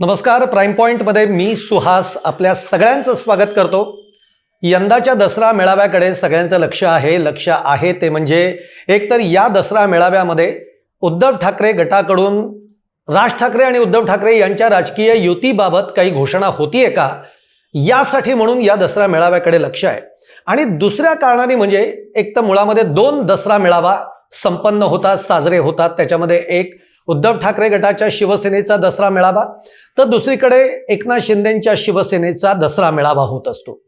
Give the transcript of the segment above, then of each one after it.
नमस्कार प्राईम पॉईंटमध्ये मी सुहास आपल्या सगळ्यांचं स्वागत करतो. यंदाच्या दसरा मेळाव्याकडे सगळ्यांचं लक्ष आहे. लक्ष आहे ते म्हणजे एकतर या दसरा मेळाव्यामध्ये उद्धव ठाकरे गटाकडून राज ठाकरे आणि उद्धव ठाकरे यांच्या राजकीय युतीबाबत काही घोषणा होतीये का? यासाठी म्हणून या दसरा मेळाव्याकडे लक्ष आहे. आणि दुसऱ्या कारणाने म्हणजे एक तर मुळामध्ये दोन दसरा मेळावा संपन्न होतात साजरे होतात. त्याच्यामध्ये एक उद्धव ठाकरे गटाच्या शिवसेनेचा दसरा मेळावा तर दुसरीकडे एकनाथ शिंदेच्या शिवसेनेचा दसरा मेळावा होत असतो.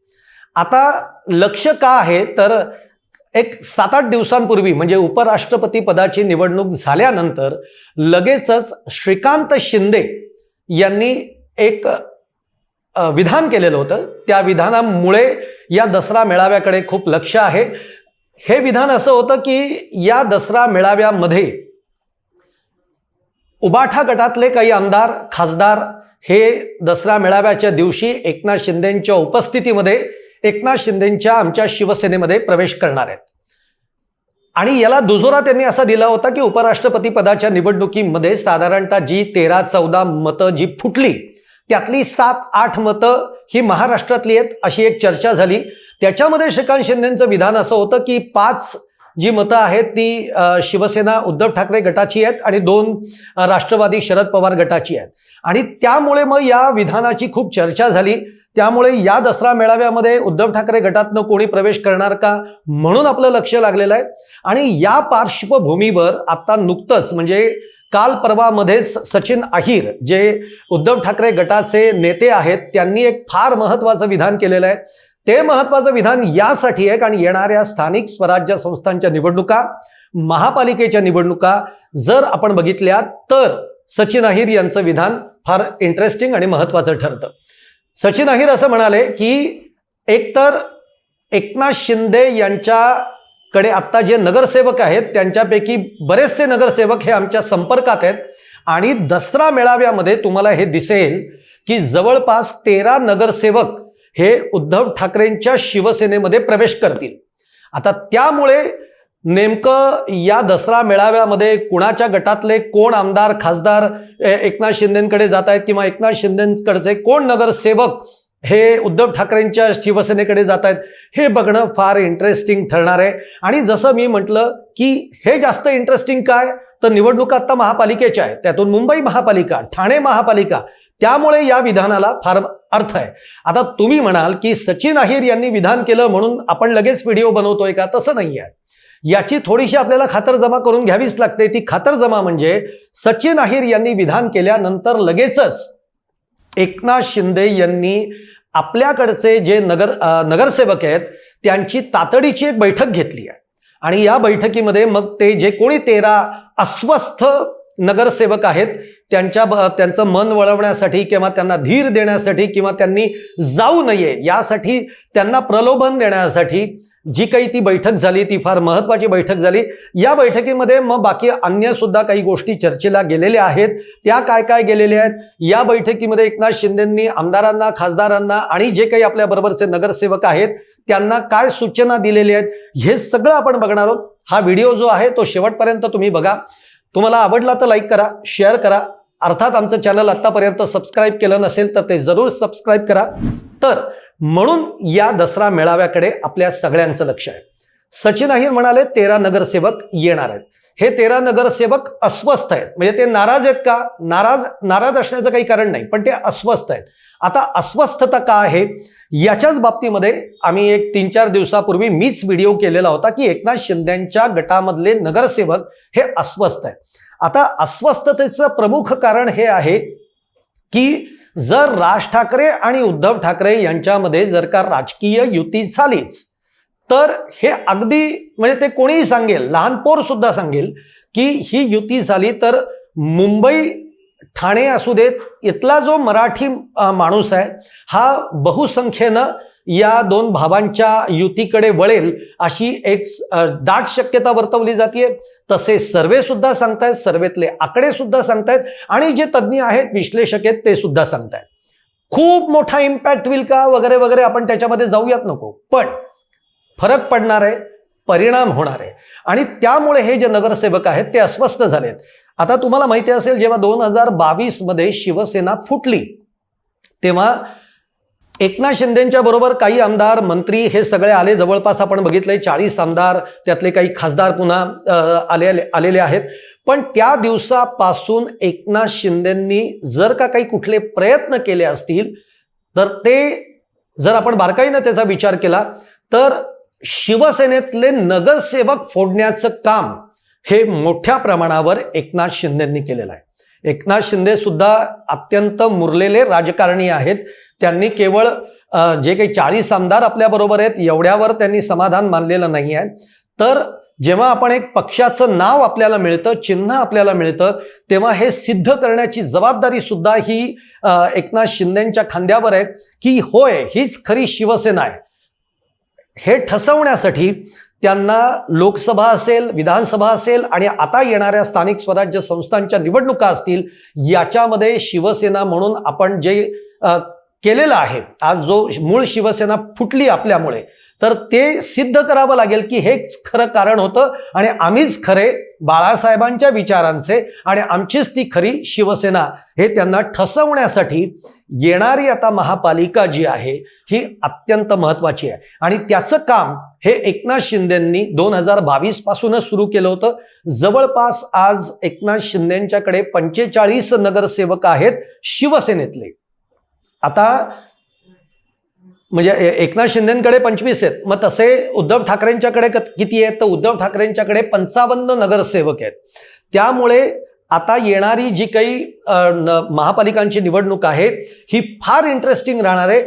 आता लक्ष का आहे? तर एक सात आठ दिवसांपूर्वी म्हणजे उपराष्ट्रपती पदाची निवडणूक झाल्यानंतर लगेचच श्रीकांत शिंदे यांनी एक विधान केलेलं होतं. त्या विधानामुळे या दसरा मेळाव्याकडे खूप लक्ष आहे. हे विधान असं होतं की या दसरा मेळाव्यामध्ये उबाठा गटातले काही आमदार खासदार हे दसरा मेळाव्याच्या दिवशी एकनाथ शिंदेंच्या उपस्थितीमध्ये एकनाथ शिंदेंच्या आमच्या शिवसेनेमध्ये प्रवेश करणार आहेत. आणि याला दुजोरा त्यांनी असा दिला होता की उपराष्ट्रपती पदाच्या निवडणुकीमध्ये साधारणतः जी तेरा चौदा मतं जी फुटली त्यातली सात आठ मतं ही महाराष्ट्रातली आहेत अशी एक चर्चा झाली. त्याच्यामध्ये श्रीकांत शिंदेंचं विधान असं होतं की पाच जी मतं आहेत ती शिवसेना उद्धव ठाकरे गटाची आहेत आणि दोन राष्ट्रवादी शरद पवार गटाची आहेत. आणि त्यामुळे मग या विधानाची खूप चर्चा झाली. त्यामुळे या दसरा मेळाव्यामध्ये उद्धव ठाकरे गटातनं कोणी प्रवेश करणार का म्हणून आपलं लक्ष लागलेलं आहे. आणि या पार्श्वभूमीवर आता नुकतंच म्हणजे काल परवामध्येच सचिन अहिर जे उद्धव ठाकरे गटाचे नेते आहेत त्यांनी एक फार महत्त्वाचं विधान केलेलं आहे. ते महत्वाचं विधान यासाठी आहे कारण येणाऱ्या स्थानिक स्वराज्य संस्थांच्या निवडणुका महापालिकेच्या निवडणुका जर आपण बघितल्या तर सचिन अहिर यांचं विधान फार इंटरेस्टिंग आणि महत्वाचं ठरतं. सचिन अहिर असं म्हणाले की एकतर एकनाथ शिंदे यांच्याकडे आत्ता जे नगरसेवक आहेत त्यांच्यापैकी बरेचसे नगरसेवक हे आमच्या संपर्कात आहेत आणि दसरा मेळाव्यामध्ये तुम्हाला हे दिसेल की जवळपास तेरा नगरसेवक हे उद्धव ठाकरेंच्या शिवसेनेमध्ये प्रवेश करतील. आता त्यामुळे नेमकं या दसरा मेळाव्यामध्ये कुणाच्या गटातले कोण आमदार खासदार एकनाथ शिंदेकडे जात आहेत किंवा एकनाथ शिंदेकडचे कोण नगरसेवक हे उद्धव ठाकरेंच्या शिवसेनेकडे जात आहेत हे बघणं फार इंटरेस्टिंग ठरणार आहे. आणि जसं मी म्हटलं की हे जास्त इंटरेस्टिंग काय? तर निवडणुका आता महापालिकेच्या आहेत. त्यातून मुंबई महापालिका ठाणे महापालिका त्यामुळे या विधानाला फार अर्थ आहे. आता तुम्ही म्हणाल की सचिन अहिर यांनी विधान केलं म्हणून आपण लगेच व्हिडिओ बनवतोय का? तसं नाही आहे याची थोडीशी आपल्याला खातरजमा करून घ्यावीच लागते. ती खातरजमा म्हणजे सचिन अहिर यांनी विधान केल्यानंतर लगेचच एकनाथ शिंदे यांनी आपल्याकडचे जे नगर नगरसेवक आहेत त्यांची तातडीची एक बैठक घेतली आहे. आणि या बैठकीमध्ये मग ते जे कोणी तेरा अस्वस्थ नगरसेवक आहेत त्यांच्या त्यांचं मन वळवण्यासाठी किंवा त्यांना धीर देण्यासाठी किंवा त्यांनी जाऊ नये यासाठी त्यांना प्रलोभन देण्यासाठी जी काही ती बैठक झाली ती फार महत्वाची बैठक झाली. या बैठकीमध्ये मग बाकी अन्य सुद्धा काही गोष्टी चर्चेला गेलेल्या आहेत. त्या काय काय गेलेल्या आहेत? या बैठकीमध्ये एकनाथ शिंदेंनी आमदारांना खासदारांना आणि जे काही आपल्या बरोबरचे नगरसेवक आहेत त्यांना काय सूचना दिलेल्या आहेत हे सगळं आपण बघणार आहोत. हा व्हिडिओ जो आहे तो शेवटपर्यंत तुम्ही बघा. तुम्हाला आवडला तर लाईक करा शेअर करा. अर्थात आमचं चॅनल आत्तापर्यंत सबस्क्राईब केलं नसेल तर ते जरूर सबस्क्राईब करा. तर म्हणून या दसरा मेळाव्याकडे आपल्या सगळ्यांचं लक्ष आहे. सचिन अहिर म्हणाले तेरा नगरसेवक येणार आहेत. हे तेरा नगरसेवक अस्वस्थ आहेत. म्हणजे ते नाराज आहेत का? नाराज नाराज असण्याचं काही कारण नाही पण ते अस्वस्थ आहेत. आता अस्वस्थता का आहे? याच्याच बाबतीमध्ये आम्ही एक तीन चार दिवसापूर्वी मीच व्हिडिओ केलेला होता की एकनाथ शिंदेच्या गटामधले नगरसेवक हे अस्वस्थ आहे आता अस्वस्थतेचं प्रमुख कारण हे आहे की जर राज ठाकरे आणि उद्धव ठाकरे यांच्यामध्ये जर का राजकीय युती झालीच तर हे अगदी म्हणजे ते कोणीही सांगेल लहान पोर सुद्धा सांगेल की ही युती झाली तर मुंबई ठाणे असू देत इथला जो मराठी माणूस आहे हा बहुसंख्येनं या दोन भावांच्या युतीकडे वळेल अशी एक दाट शक्यता वर्तवली जाते तसे सर्वे सुद्धा सांगतायत सर्वेतले आकडे सुद्धा सांगतायत आणि जे तज्ज्ञ आहेत विश्लेषक आहेत ते सुद्धा सांगतायत. खूप मोठा इम्पॅक्ट होईल का वगैरे वगैरे आपण त्याच्यामध्ये जाऊयात नको. पण फरक पडणार आहे परिणाम होणार आहे. आणि त्यामुळे हे जे नगरसेवक आहेत ते अस्वस्थ झालेत. आता तुम्हाला माहिती असेल जेव्हा दोन हजार बावीसमध्ये शिवसेना फुटली तेव्हा एकनाथ शिंदेच्या बरोबर काही आमदार मंत्री हे सगळे आले. जवळपास आपण बघितले चाळीस आमदार त्यातले काही खासदार पुन्हा आले आलेले आहेत. पण त्या दिवसापासून एकनाथ शिंदेंनी जर का काही कुठले प्रयत्न केले असतील तर ते जर आपण बारकाईनं त्याचा विचार केला तर शिवसेनेतले नगरसेवक फोडण्याचं काम हे मोठ्या प्रमाणावर एकनाथ शिंदेंनी केलेलं आहे. एकनाथ शिंदे सुद्धा अत्यंत मुरलेले राजकारणी आहेत. त्यांनी केवळ जे काही चाळीस आमदार आपल्याबरोबर आहेत एवढ्यावर त्यांनी समाधान मानलेलं नाही आहे. तर जेव्हा आपण एक पक्षाचं नाव आपल्याला मिळतं चिन्ह आपल्याला मिळतं तेव्हा हे सिद्ध करण्याची जबाबदारी सुद्धा ही एकनाथ शिंदेच्या खांद्यावर आहे की होय हीच खरी शिवसेना आहे. हे ठसवण्यासाठी त्यांना लोकसभा असेल विधानसभा असेल आणि आता येणाऱ्या स्थानिक स्वराज्य संस्थांच्या निवडणुका असतील याच्यामध्ये शिवसेना म्हणून आपण जे केलेलं आहे आज जो मूळ शिवसेना फुटली आपल्यामुळे तर ते सिद्ध करावं लागेल की हेच खरं कारण होतं आणि आम्हीच खरे बाळासाहेबांच्या विचारांचे आणि आमचीच ती खरी शिवसेना हे त्यांना ठसवण्यासाठी येणारी आता महापालिका जी आहे ही अत्यंत महत्वाची आहे. आणि त्याचं काम हे एकनाथ शिंदेंनी दोन हजार बावीस पासूनच सुरू केलं होतं. जवळपास आज एकनाथ शिंदेच्याकडे पंचेचाळीस नगरसेवक आहेत शिवसेनेतले. आता म्हणजे एकनाथ शिंदेकडे पंचवीस आहेत. मग तसे उद्धव ठाकरेंच्याकडे किती आहेत? तर उद्धव ठाकरेंच्याकडे पंचावन्न नगरसेवक आहेत. त्यामुळे आता येणारी जी काही महापालिकांची निवडणूक आहे ही फार इंटरेस्टिंग राहणार आहे.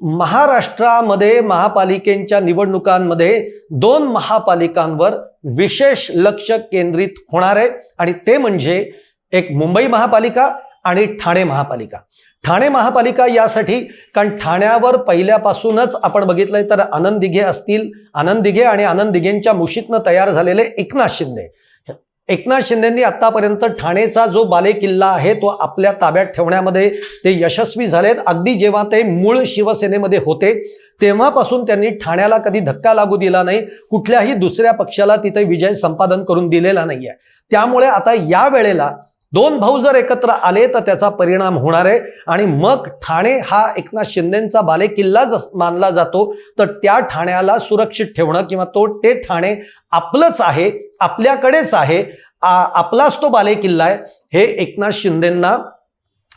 महाराष्ट्रामध्ये महापालिकेच्या निवडणुकांमध्ये दोन महापालिकांवर विशेष लक्ष केंद्रित होणार आहे. आणि ते म्हणजे एक मुंबई महापालिका आणि ठाणे महापालिका. ठाणे महापालिका यासाठी कारण ठाण्यावर पहिल्यापासूनच आपण बघितलंय तर आनंद दिघे असतील आनंद दिघे आणि आनंद दिघेंच्या मुशीतनं तयार झालेले एकनाथ शिंदे. एकनाथ शिंदेंनी आतापर्यंत ठाणेचा जो बालेकिल्ला आहे तो आपल्या ताब्यात ठेवण्यामध्ये ते यशस्वी झालेत. अगदी जेव्हा ते मूळ शिवसेनेमध्ये होते तेव्हापासून त्यांनी ठाण्याला कधी धक्का लागू दिला नाही कुठल्याही दुसऱ्या पक्षाला तिथे विजय संपादन करून दिलेला नाहीये. त्यामुळे आता या वेळेला दोन भाऊ जर एकत्र आले तर त्याचा परिणाम होणार आहे. आणि मग ठाणे हा एकनाथ शिंदेचा बालेकिल्ला जस मानला जातो. तर त्या ठाण्याला सुरक्षित ठेवणं किंवा तो ते ठाणे आपलंच आहे आपल्याकडेच आहे. आपलाच तो बालेकिल्ला आहे. हे एकनाथ शिंदेंना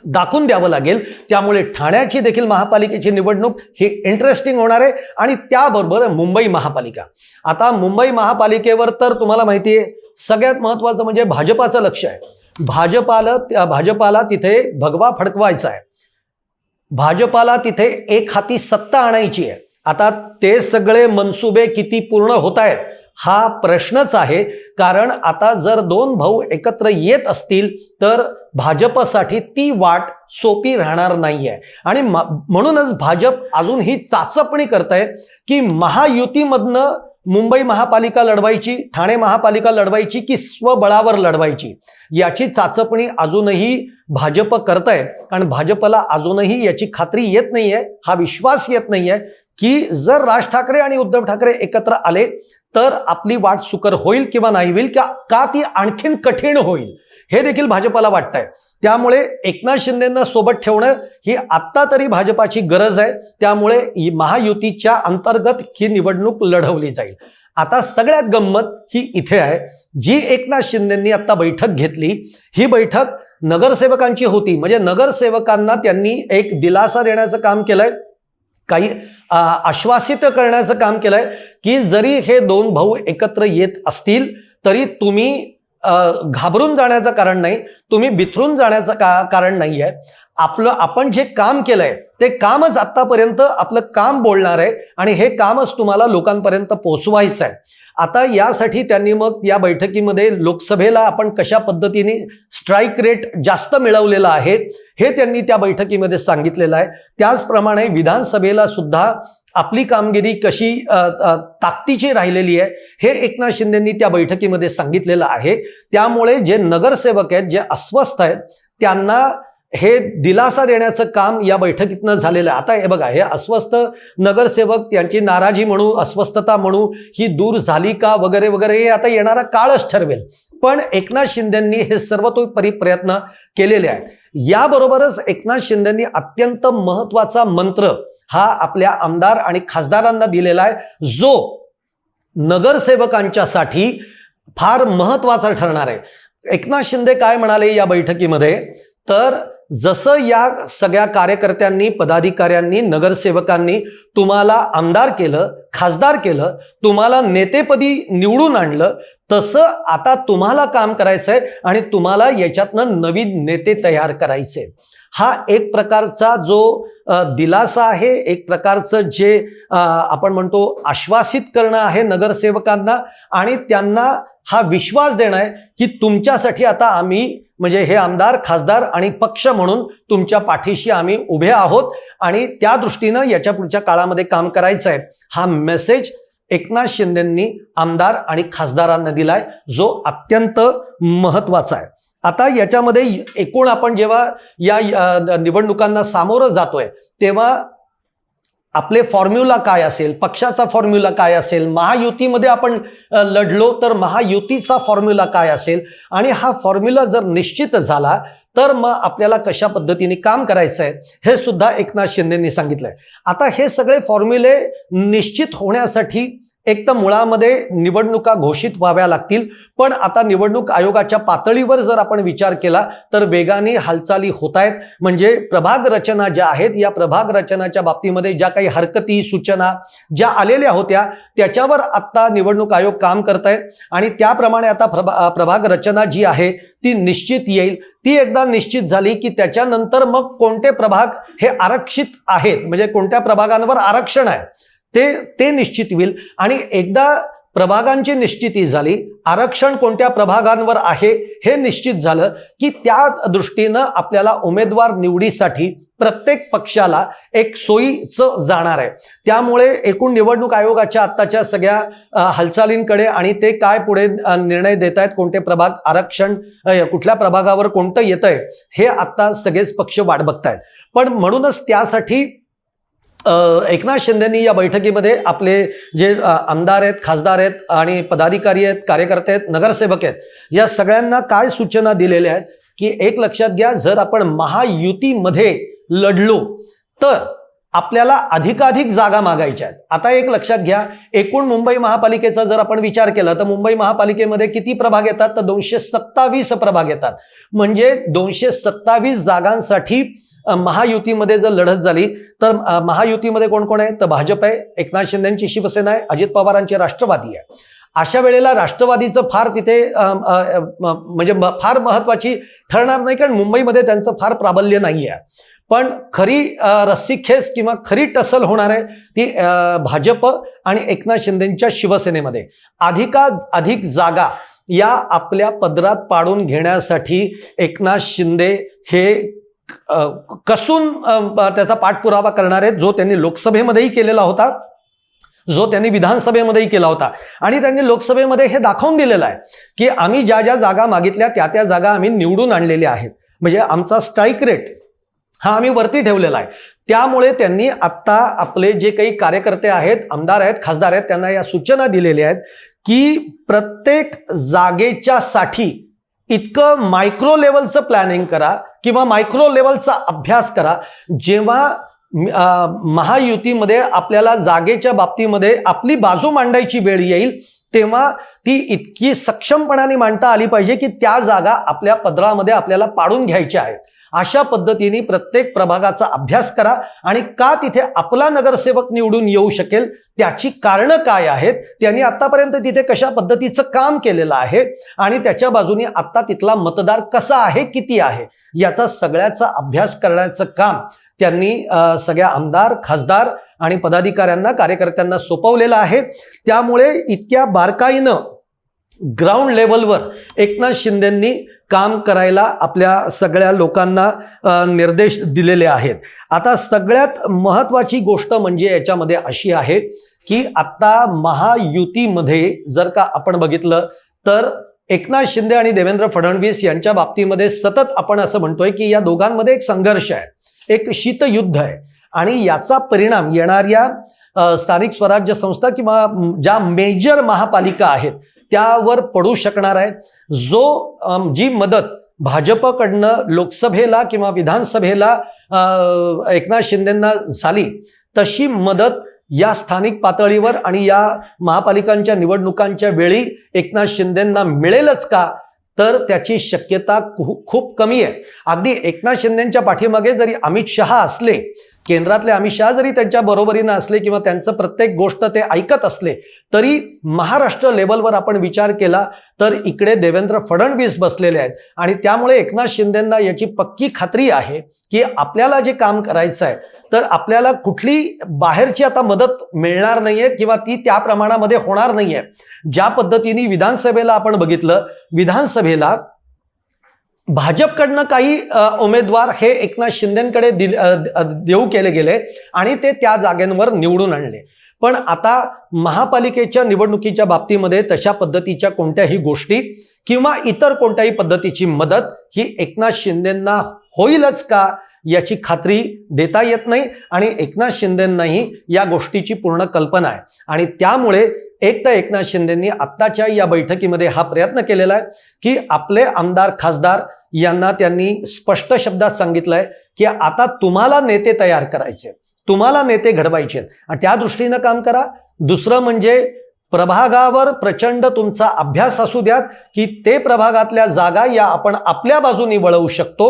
दाखवून द्यावं लागेल. त्यामुळे ठाण्याची देखील महापालिकेची निवडणूक ही इंटरेस्टिंग होणार आहे. आणि त्याबरोबर मुंबई महापालिका. आता मुंबई महापालिकेवर तर तुम्हाला माहिती आहे सगळ्यात महत्वाचं म्हणजे भाजपाचं लक्ष आहे. भाजपाला त्या- भाजपाला तिथे भगवा फडकवायचा आहे. भाजपाला तिथे एक हाती सत्ता आणायची आहे. आता ते सगळे मनसुबे किती पूर्ण होत आहेत हा प्रश्नच आहे. कारण आता जर दोन भाऊ एकत्र येत असतील तर भाजपसाठी ती वाट सोपी राहणार नाही आहे. आणि म- म्हणूनच भाजप अजून ही चाचपणी करत आहे की महायुतीमधनं मुंबई महापालिका लढवायची ठाणे महापालिका लढवायची की स्वबळावर लढवायची? याची चाचपणी अजूनही भाजप करत आहे कारण भाजपला अजूनही याची खात्री येत नाहीये हा विश्वास येत नाहीये की जर राज ठाकरे आणि उद्धव ठाकरे एकत्र आले तर आपली वाट सुकर होईल किंवा नाही होईल का ती आणखीन कठीण होईल? हे देखील भाजपाला वाटतंय. त्यामुळे एकनाथ शिंदेंना सोबत ठेवणं ही आत्ता तरी भाजपाची गरज आहे. त्यामुळे ही महायुतीच्या अंतर्गत ही निवडणूक लढवली जाईल. आता सगळ्यात गंमत ही इथे आहे. जी एकनाथ शिंदेंनी आता बैठक घेतली ही बैठक नगरसेवकांची होती. म्हणजे नगरसेवकांना त्यांनी एक दिलासा देण्याचं काम केलंय काही आश्वासित करण्याचं काम केलंय की जरी हे दोन भाऊ एकत्र येत असतील तरी तुम्ही घाबरून जाण्याचं कारण नाही. तुम्ही बिथरून जाण्याचं का कारण नाही आहे आपलं आपण जे काम केलंय ते कामच आत्तापर्यंत आपलं काम बोलणार आहे आणि हे कामच तुम्हाला लोकांपर्यंत पोहोचवायचं आहे. आता यासाठी त्यांनी मग या बैठकीमध्ये लोकसभेला आपण कशा पद्धतीने स्ट्राईक रेट जास्त मिळवलेला आहे हे त्यांनी त्या बैठकीमध्ये सांगितलेलं आहे. त्याचप्रमाणे विधानसभेला सुद्धा आपली कामगिरी कशी ताकदीची राहिलेली आहे हे एकनाथ शिंदेंनी त्या बैठकीमध्ये सांगितलेलं आहे. त्यामुळे जे नगरसेवक आहेत जे अस्वस्थ आहेत त्यांना हे दिलासा देण्याचं काम या बैठकीतनं झालेलं आहे. आता हे बघा हे अस्वस्थ नगरसेवक त्यांची नाराजी म्हणू अस्वस्थता म्हणू ही दूर झाली का वगैरे वगैरे हे आता येणारा काळच ठरवेल. पण एकनाथ शिंदेंनी हे सर्वतोपरी प्रयत्न केलेले आहेत. याबरोबरच एकनाथ शिंदेंनी अत्यंत महत्त्वाचा मंत्र हा आपल्या आमदार आणि खासदारांना दिलेला आहे. जो नगरसेवकांच्यासाठी फार महत्त्वाचा ठरणार आहे. एकनाथ शिंदे काय म्हणाले या बैठकीमध्ये? तर जसं या सगळ्या कार्यकर्त्यांनी पदाधिकाऱ्यांनी नगरसेवकांनी तुम्हाला आमदार केलं खासदार केलं तुम्हाला नेतेपदी निवडून आणलं तसं आता तुम्हाला काम करायचंय आणि तुम्हाला याच्यातनं नवीन नेते तयार करायचे. हा एक प्रकारचा जो दिलासा आहे. एक प्रकारचं जे आपण म्हणतो आश्वासित करणं आहे नगरसेवकांना आणि त्यांना हा विश्वास देणं आहे की तुमच्यासाठी आता आम्ही म्हणजे हे आमदार खासदार आणि पक्ष म्हणून तुमच्या पाठीशी आम्ही उभे आहोत आणि त्या दृष्टीनं याच्या पुढच्या काळामध्ये काम करायचं आहे हा मेसेज एकनाथ शिंदेंनी आमदार आणि खासदारांना दिलाय. जो अत्यंत महत्त्वाचा आहे. आता याच्यामध्ये एकूण आपण जेव्हा या निवडणुकांना सामोरं जातोय तेव्हा आपले फॉर्म्युला काय असेल पक्षाचा फॉर्म्युला काय असेल महायुतीमध्ये आपण लढलो तर महायुतीचा फॉर्म्युला काय असेल आणि हा फॉर्म्युला जर निश्चित झाला तर मग आपल्याला कशा पद्धतीने काम करायचं आहे हे सुद्धा एकनाथ शिंदेंनी सांगितलंय. आता हे सगळे फॉर्म्युले निश्चित होण्यासाठी एक तर मुळामध्ये निवडणुका घोषित व्हाव्या लागतील पण आता निवडणूक आयोगाच्या पातळीवर जर आपण विचार केला तर वेगाने हालचाली होत आहेत म्हणजे प्रभाग रचना ज्या आहेत या प्रभाग रचनाच्या बाबतीमध्ये ज्या काही हरकती सूचना ज्या आलेल्या होत्या त्याच्यावर आत्ता निवडणूक आयोग काम करत आहे आणि त्याप्रमाणे आता प्रभा प्रभाग रचना जी आहे ती निश्चित येईल. ती एकदा निश्चित झाली की त्याच्यानंतर मग कोणते प्रभाग हे आरक्षित आहेत? म्हणजे कोणत्या प्रभागांवर आरक्षण आहे? ते ते निश्चित होईल. आणि एकदा प्रभागांची निश्चिती झाली आरक्षण कोणत्या प्रभागांवर आहे हे निश्चित झालं की त्या दृष्टीनं आपल्याला उमेदवार निवडीसाठी प्रत्येक पक्षाला एक सोयीचं जाणार आहे. त्यामुळे एकूण निवडणूक आयोगाच्या आत्ताच्या सगळ्या हालचालींकडे आणि ते काय पुढे निर्णय देत आहेत कोणते प्रभाग आरक्षण कुठल्या प्रभागावर कोणतं येतंय हे आत्ता सगळेच पक्ष वाट बघतायत. पण म्हणूनच त्यासाठी एकनाथ शिंदेनी या बैठकीमध्ये आपले जे आमदार आहेत खासदार आहेत आणि पदाधिकारी आहेत कार्यकर्ते आहेत नगरसेवक आहेत या सगळ्यांना काय सूचना दिलेल्या आहेत की एक लक्षात घ्या जर आपण महायुतीमध्ये लढलो तर आपल्याला अधिकाधिक जागा मागायच्या आहेत. आता एक लक्षात घ्या एकूण मुंबई महापालिकेचा जर आपण विचार केला तर मुंबई महापालिकेमध्ये किती प्रभाग येतात? तर दोनशे सत्तावीस प्रभाग येतात. म्हणजे दोनशे सत्तावीस जागांसाठी महायुतीमध्ये जर लढत झाली तर महायुतीमध्ये कोण कोण आहे? तर भाजप आहे एकनाथ शिंदेची शिवसेना आहे अजित पवारांची राष्ट्रवादी आहे. अशा वेळेला राष्ट्रवादीचं फार तिथे म्हणजे फार महत्वाची ठरणार नाही कारण मुंबईमध्ये त्यांचं फार प्राबल्य नाही आहे पण खरी रस्सीखेस रस्सीखेच किंवा खरी टसल होणार आहे ती भाजप आणि एकनाथ शिंदेच्या शिवसेनेमध्ये. अधिका अधिक जागा या आपल्या पदरात पाडून घेण्यासाठी एकनाथ शिंदे हे कसून त्याचा पाठपुरावा करणार आहेत जो त्यांनी लोकसभेमध्येही केलेला होता जो त्यांनी विधानसभेमध्येही केला होता. आणि त्यांनी लोकसभेमध्ये हे दाखवून दिलेलं आहे की आम्ही ज्या ज्या जागा मागितल्या त्या त्या जागा आम्ही निवडून आणलेल्या आहेत. म्हणजे आमचा स्ट्राईक रेट हा आम्ही वरती ठेवलेला आहे. त्यामुळे त्यांनी आत्ता आपले जे काही कार्यकर्ते आहेत आमदार आहेत खासदार आहेत त्यांना या सूचना दिलेल्या आहेत की प्रत्येक जागेच्या साठी इतकं मायक्रो लेवलचं प्लॅनिंग करा किंवा मायक्रो लेवलचा अभ्यास करा. जेव्हा महायुतीमध्ये आपल्याला जागेच्या बाबतीमध्ये आपली बाजू मांडायची वेळ येईल तेव्हा ती इतकी सक्षमपणाने मांडता आली पाहिजे की त्या जागा आपल्या पदरामध्ये आपल्याला पाडून घ्यायच्या आहेत. अशा पद्धतीने प्रत्येक प्रभागाचा अभ्यास करा आणि का तिथे आपला नगरसेवक निवडून येऊ शकेल त्याची कारणं काय आहेत त्यांनी आतापर्यंत तिथे कशा पद्धतीचं काम केलेलं आहे आणि त्याच्या बाजूने आत्ता तिथला मतदार कसा आहे किती आहे याचा सगळ्याचा अभ्यास करण्याचं काम त्यांनी सगळ्या आमदार खासदार आणि पदाधिकाऱ्यांना कार्यकर्त्यांना सोपवलेलं आहे. त्यामुळे इतक्या बारकाईनं ग्राउंड लेवलवर एकनाथ शिंदेंनी काम करायला आपल्या सगळ्या लोकांना निर्देश दिलेले आहेत. आता सगळ्यात महत्त्वाची गोष्ट म्हणजे याच्यामध्ये अशी आहे की आता महायुतीमध्ये जर का आपण बघितलं तर एकनाथ शिंदे आणि देवेंद्र फडणवीस यांच्या बाबतीमध्ये सतत आपण असं म्हणतोय की या दोघांमध्ये एक संघर्ष आहे एक शीतयुद्ध आहे. आणि याचा परिणाम येणाऱ्या स्थानिक स्वराज्य संस्था किंवा ज्या मेजर महापालिका आहेत त्यावर पडू शकणार आहे. जो जी मदत भाजपकडनं लोकसभेला किंवा विधानसभेला एकनाथ शिंदेंना झाली तशी मदत या स्थानिक पातळीवर आणि या महापालिकांच्या निवडणुकांच्या वेळी एकनाथ शिंदेंना मिळेलच का? तर त्याची शक्यता खू- खूप कमी आहे. अगदी एकनाथ शिंदेंच्या पाठीमागे जरी अमित शहा असले केंद्रातले अमित शहा जरी त्यांच्या बरोबरीनं असले किंवा त्यांचं प्रत्येक गोष्ट ते ऐकत असले तरी महाराष्ट्र लेवलवर आपण विचार केला तर इकडे देवेंद्र फडणवीस बसलेले आहेत. आणि त्यामुळे एकनाथ शिंदेंना याची पक्की खात्री आहे की आपल्याला जे काम करायचं आहे तर आपल्याला कुठली बाहेरची आता मदत मिळणार नाहीये किंवा ती त्या प्रमाणामध्ये होणार नाहीये. ज्या पद्धतीने विधानसभेला आपण बघितलं विधानसभेला भाजपकडनं काही उमेदवार हे एकनाथ शिंदेकडे दिल देऊ केले गेले आणि ते त्या जागेंवर निवडून आणले. पण आता महापालिकेच्या निवडणुकीच्या बाबतीमध्ये तशा पद्धतीच्या कोणत्याही गोष्टी किंवा इतर कोणत्याही पद्धतीची मदत ही एकनाथ शिंदेंना होईलच का याची खात्री देता येत नाही आणि एकनाथ शिंदेंनाही या गोष्टीची पूर्ण कल्पना आहे. आणि त्यामुळे एक तर एकनाथ शिंदेंनी आत्ताच्या या बैठकीमध्ये हा प्रयत्न केलेला आहे की आपले आमदार खासदार यांना त्यांनी स्पष्ट शब्दात सांगितलंय की आता तुम्हाला नेते तयार करायचे तुम्हाला नेते घडवायचे आणि त्या दृष्टीनं काम करा. दुसरं म्हणजे प्रभागावर प्रचंड तुमचा अभ्यास असू द्यात की ते प्रभागातल्या जागा या आपण आपल्या बाजूनी वळवू शकतो.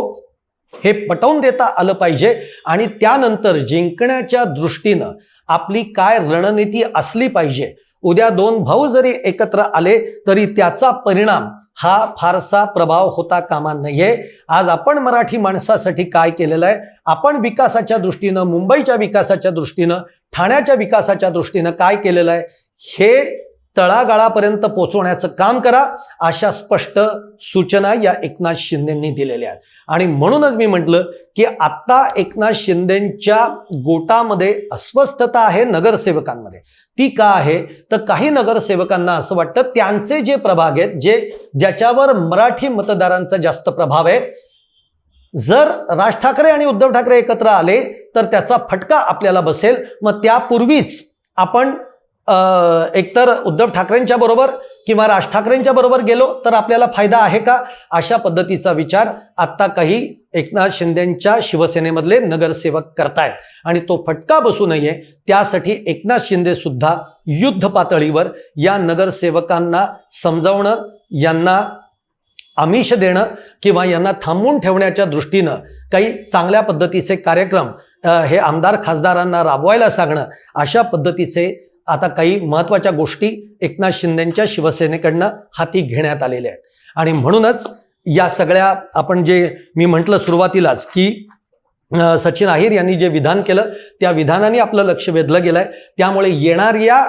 हे पटवून देता आलं पाहिजे. आणि त्यानंतर जिंकण्याच्या दृष्टीनं आपली काय रणनीती असली पाहिजे उद्या दोन भाऊ जरी एकत्र आले तरी त्याचा परिणाम हा फारसा प्रभाव होता कामा नये. आज आपण मराठी माणसासाठी काय केलेलं आहे? आपण विकासाच्या दृष्टीनं मुंबईच्या विकासाच्या दृष्टीनं ठाण्याच्या विकासाच्या दृष्टीनं काय केलेलं आहे? हे तळागाळापर्यंत पोचवण्याचं काम करा अशा स्पष्ट सूचना या एकनाथ शिंदेंनी दिलेल्या आहेत. आणि म्हणूनच मी म्हटलं की आत्ता एकनाथ शिंदेंच्या गोटामध्ये अस्वस्थता आहे नगरसेवकांमध्ये. ती का आहे? तर काही नगरसेवकांना असं वाटतं त्यांचे जे प्रभाग आहेत जे ज्याच्यावर मराठी मतदारांचा जास्त प्रभाव आहे जर राज ठाकरे आणि उद्धव ठाकरे एकत्र आले तर त्याचा फटका आपल्याला बसेल. मग त्यापूर्वीच आपण एकतर उद्धव ठाकरेंच्या बरोबर किंवा राज ठाकरेंच्या बरोबर गेलो तर आपल्याला फायदा आहे का? अशा पद्धतीचा विचार आत्ता काही एकनाथ शिंदेंच्या शिवसेनेमधले नगरसेवक करतायत. आणि तो फटका बसू नये त्यासाठी एकनाथ शिंदे सुद्धा युद्ध पातळीवर या नगरसेवकांना समजावणं यांना आमिष देणं किंवा यांना थांबवून ठेवण्याच्या दृष्टीनं काही चांगल्या पद्धतीचे कार्यक्रम हे आमदार खासदारांना राबवायला सांगणं अशा पद्धतीचे आता काही महत्त्वाच्या गोष्टी एकनाथ शिंदेंच्या शिवसेनेकडनं हाती घेण्यात आलेल्या आहेत. आणि म्हणूनच या सगळ्या आपण जे मी म्हटलं सुरुवातीलाच की सचिन अहिर यांनी जे विधान केलं त्या विधानाने आपलं लक्ष वेधलं गेलंय. त्यामुळे येणाऱ्या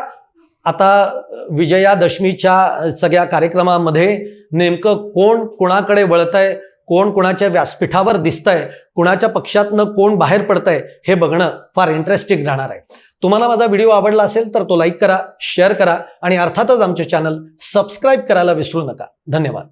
आता विजयादशमीच्या सगळ्या कार्यक्रमामध्ये नेमकं कोण कोणाकडे वळतंय कोण कोणाच्या व्यासपीठावर दिसतंय कुणाच्या पक्षातनं कोण बाहेर पडतंय हे बघणं फार इंटरेस्टिंग राहणार आहे. तुम्हाला माझा व्हिडिओ आवडला असेल तर तो लाईक करा शेअर करा आणि अर्थातच आमचे चॅनल सबस्क्राईब करायला विसरू नका. धन्यवाद.